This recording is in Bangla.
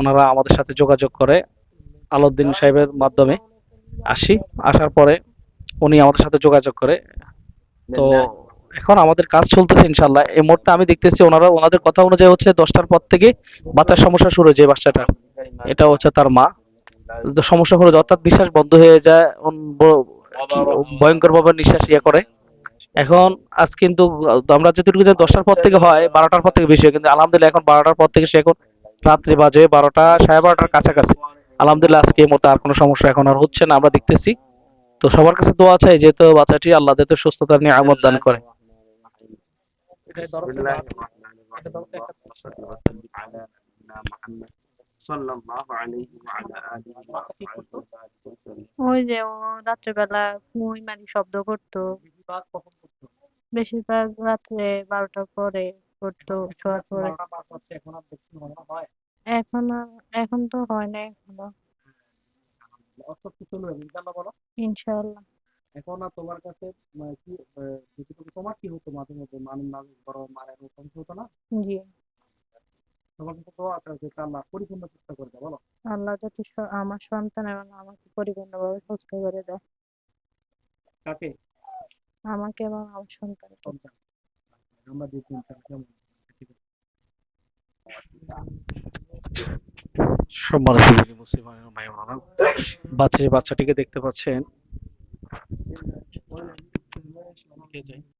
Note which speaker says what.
Speaker 1: ওনারা আমাদের সাথে যোগাযোগ করে আলাউদ্দিন সাহেবের মাধ্যমে। আসি আসার পরে উনি আমাদের সাথে যোগাযোগ করে। তো এখন আমাদের কাজ চলতেছে ইনশাল্লাহ এই মুহূর্তে আমি দেখতেছি ওনারা ওনাদের কথা অনুযায়ী হচ্ছে দশটার পর থেকে বাচ্চার সমস্যা শুরু হয়েছে বাচ্চাটার। এটা হচ্ছে তার মা। সমস্যা হলো অর্থাৎ বিশ্বাস বন্ধ হয়ে যায় ভয়ঙ্কর ভাবে নিঃশ্বাস ইয়ে করে। এখন আজ কিন্তু আমরা যেটুকু জানি দশটার পর থেকে হয় বারোটার পর থেকে বেশি হয় কিন্তু আলহামদুলিল্লাহ এখন বারোটার পর থেকে সে এখন রাত্রে বাজে বারোটা, সাড়ে বারোটার কাছাকাছি। আলহামদুলিল্লাহ, আজকে মতো আর কোনো সমস্যা এখন আর হচ্ছে না, আমরা দেখতেছি। তো সবার কাছে দোয়া চাই যেহেতু বাচ্চাটি আল্লাহ যাতে সুস্থতা নিয়ে আমদ দান করে।
Speaker 2: ওই যে ও রাত্রেবেলা শব্দ করতো। বেশিরভাগ রাত্রে বারোটার পরে করতো শোয়ার পরে।
Speaker 1: এখন আর মনে হয়।
Speaker 2: এখন এখন তো হয় না
Speaker 1: এখনও বলো।
Speaker 2: ইনশাআল্লাহ
Speaker 1: এখন আর তোমার কাছে কি তোমার কি হতো মাঝে মধ্যে? মানুষ মাঝে বড় মারা এরকম হতো না?
Speaker 2: জি।
Speaker 1: তোমার কাছে তো আছে যে আল্লাহ পরিপূর্ণ বলো।
Speaker 2: যাতে আমার সন্তান এবং আমাকে পরিপূর্ণভাবে সুস্থ করে দেয়।
Speaker 1: কাকে?
Speaker 2: আমাকে এবং আমার সন্তানকে।
Speaker 1: সন্তান আমরা দেখি কেমন? ঠিক আছে বাচ্চাটিকে দেখতে পাচ্ছেন।